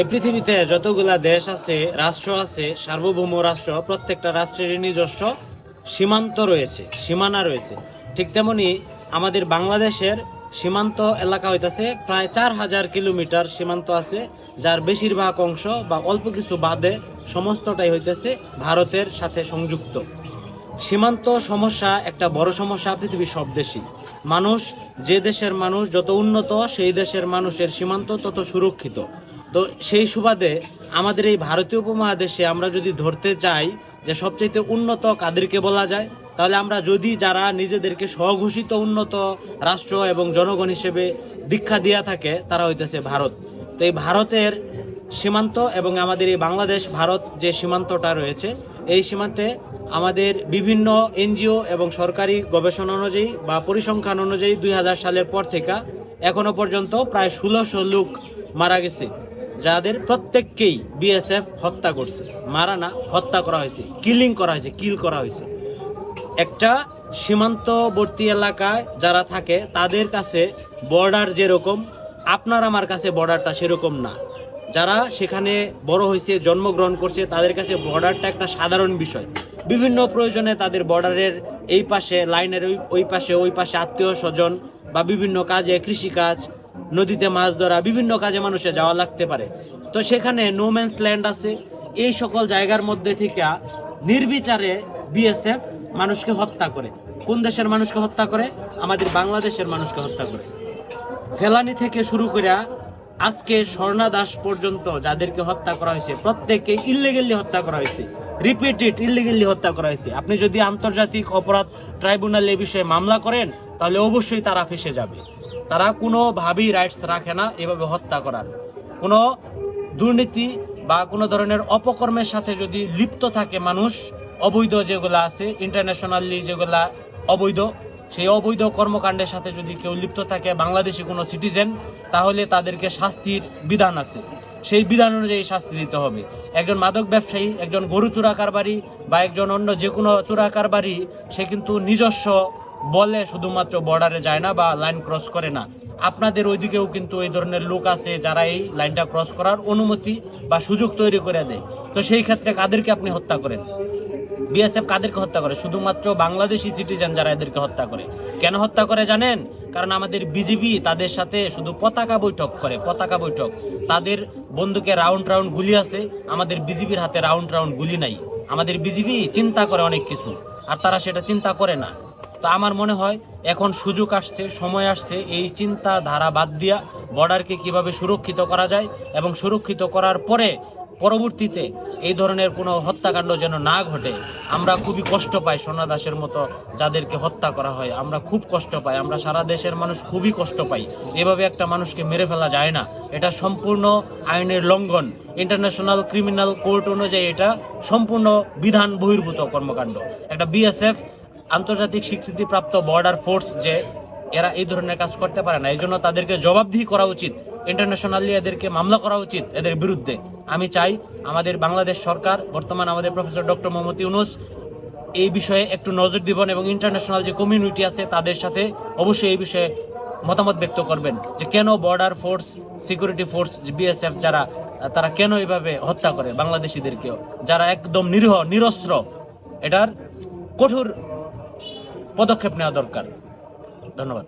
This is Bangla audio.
এই পৃথিবীতে যতগুলা দেশ আছে, রাষ্ট্র আছে, সার্বভৌম রাষ্ট্র, প্রত্যেকটা রাষ্ট্রেরই নিজস্ব সীমান্ত রয়েছে, সীমানা রয়েছে। ঠিক তেমনি আমাদের বাংলাদেশের সীমান্ত এলাকা হইতেছে প্রায় চার হাজার কিলোমিটার সীমান্ত আছে, যার বেশিরভাগ অংশ বা অল্প কিছু বাদে সমস্তটাই হইতেছে ভারতের সাথে সংযুক্ত। সীমান্ত সমস্যা একটা বড় সমস্যা পৃথিবীর সব দেশই। মানুষ, যে দেশের মানুষ যত উন্নত, সেই দেশের মানুষের সীমান্ত তত সুরক্ষিত। তো সেই সুবাদে আমাদের এই ভারতীয় উপমহাদেশে আমরা যদি ধরতে চাই যে সবচেয়ে উন্নত কাদেরকে বলা যায়, তাহলে আমরা যদি যারা নিজেদেরকে স্বঘোষিত উন্নত রাষ্ট্র এবং জনগণ হিসেবে দীক্ষা দিয়া থাকে, তারা হইতেছে ভারত। তো এই ভারতের সীমান্ত এবং আমাদের এই বাংলাদেশ, ভারত যে সীমান্তটা রয়েছে, এই সীমান্তে আমাদের বিভিন্ন এনজিও এবং সরকারি গবেষণা অনুযায়ী বা পরিসংখ্যান অনুযায়ী দুই হাজার সালের পর থেকে এখনও পর্যন্ত প্রায় ষোলোশো লোক মারা গেছে। যাদের প্রত্যেককেই বিএসএফ হত্যা করছে, মারা না, হত্যা করা হয়েছে কিলিং করা হয়েছে কিল করা হয়েছে। একটা সীমান্তবর্তী এলাকায় যারা থাকে, তাদের কাছে বর্ডার যেরকম, আপনার আমার কাছে বর্ডারটা সেরকম না। যারা সেখানে বড় হয়েছে, জন্মগ্রহণ করছে, তাদের কাছে বর্ডারটা একটা সাধারণ বিষয়। বিভিন্ন প্রয়োজনে তাদের বর্ডারের এই পাশে লাইনের ওই ওই পাশে ওই পাশে আত্মীয় স্বজন বা বিভিন্ন কাজে কৃষিকাজ নদীতে মাছ ধরা, বিভিন্ন কাজে মানুষে যাওয়া লাগতে পারে। তো সেখানে নোম্যান্স ল্যান্ড আছে। এই সকল জায়গার মধ্যে থেকে নির্বিচারে বিএসএফ মানুষকে হত্যা করে। কোন দেশের মানুষকে হত্যা করে? আমাদের বাংলাদেশের মানুষকে হত্যা করে। ফেলানি থেকে শুরু করে আজকে স্বর্ণা দাস পর্যন্ত যাদেরকে হত্যা করা হয়েছে, প্রত্যেককে ইলিগেলি হত্যা করা হয়েছে। রিপিটেড ইলিগেলি হত্যা করা হয়েছে। আপনি যদি আন্তর্জাতিক অপরাধ ট্রাইব্যুনাল এ বিষয়ে মামলা করেন, তাহলে অবশ্যই তারা ফেসে যাবে। তারা কোনোভাবেই রাইটস রাখে না এভাবে হত্যা করার। কোনো দুর্নীতি বা কোনো ধরনের অপকর্মের সাথে যদি লিপ্ত থাকে মানুষ, অবৈধ যেগুলো আছে ইন্টারন্যাশনালি যেগুলা অবৈধ, সেই অবৈধ কর্মকাণ্ডের সাথে যদি কেউ লিপ্ত থাকে, বাংলাদেশি কোনো সিটিজেন তাহলে তাদেরকে শাস্তির বিধান আছে। সেই বিধান অনুযায়ী শাস্তি দিতে হবে। একজন মাদক ব্যবসায়ী, একজন গরু চোরা কারবারি বা একজন অন্য যে কোনো চোরা কারবারি সে কিন্তু নিজস্ব বলে শুধুমাত্র বর্ডারে যায় না বা লাইন ক্রস করে না। আপনাদের ওইদিকেও কিন্তু এই ধরনের লোক আছে যারা এই লাইনটা ক্রস করার অনুমতি বা সুযোগ তৈরি করে দেয়। তো সেই ক্ষেত্রে কাদেরকে আপনি হত্যা করেন? বিএসএফ কাদেরকে হত্যা করে? শুধুমাত্র বাংলাদেশি সিটিজেন যারা এদেরকে হত্যা করে। কেন হত্যা করে জানেন? কারণ আমাদের বিজিবি তাদের সাথে শুধু পতাকা বৈঠক করে, পতাকা বৈঠক। তাদের বন্দুকে রাউন্ড রাউন্ড গুলি আছে, আমাদের বিজিবির হাতে রাউন্ড রাউন্ড গুলি নাই। আমাদের বিজিবি চিন্তা করে অনেক কিছু, আর তারা সেটা চিন্তা করে না। তো আমার মনে হয় এখন সুযোগ আসছে, সময় আসছে, এই চিন্তা ধারা বাদ দিয়া বর্ডারকে কীভাবে সুরক্ষিত করা যায় এবং সুরক্ষিত করার পরে পরবর্তীতে এই ধরনের কোনো হত্যাকাণ্ড যেন না ঘটে, আমরা খুবই কষ্ট পাই সোনা দাসের মতো যাদেরকে হত্যা করা হয়, আমরা খুব কষ্ট পাই, আমরা সারা দেশের মানুষ খুবই কষ্ট পাই। এভাবে একটা মানুষকে মেরে ফেলা যায় না, এটা সম্পূর্ণ আইনের লঙ্ঘন। ইন্টারন্যাশনাল ক্রিমিনাল কোর্ট অনুযায়ী এটা সম্পূর্ণ বিধান বহির্ভূত কর্মকাণ্ড। একটা বিএসএফ আন্তর্জাতিক স্বীকৃতিপ্রাপ্ত বর্ডার ফোর্স যে এরা এই ধরনের কাজ করতে পারে না। এই জন্য তাদেরকে জবাবদিহি করা উচিত। ইন্টারন্যাশনালি এদেরকে মামলা করা উচিত এদের বিরুদ্ধে। আমি চাই আমাদের বাংলাদেশ সরকার, বর্তমান আমাদের প্রফেসর ডক্টর মোহাম্মদ ইউনুস, এই বিষয়ে একটু নজর দিবেন এবং ইন্টারন্যাশনাল যে কমিউনিটি আছে তাদের সাথে অবশ্যই এই বিষয়ে মতামত ব্যক্ত করবেন যে কেন border force security force BSF যারা, তারা কেন এইভাবে হত্যা করে বাংলাদেশিদেরকেও? যারা একদম নিরীহ, নিরস্ত্র, এটার কঠোর পদক্ষেপ নেওয়া দরকার। ধন্যবাদ।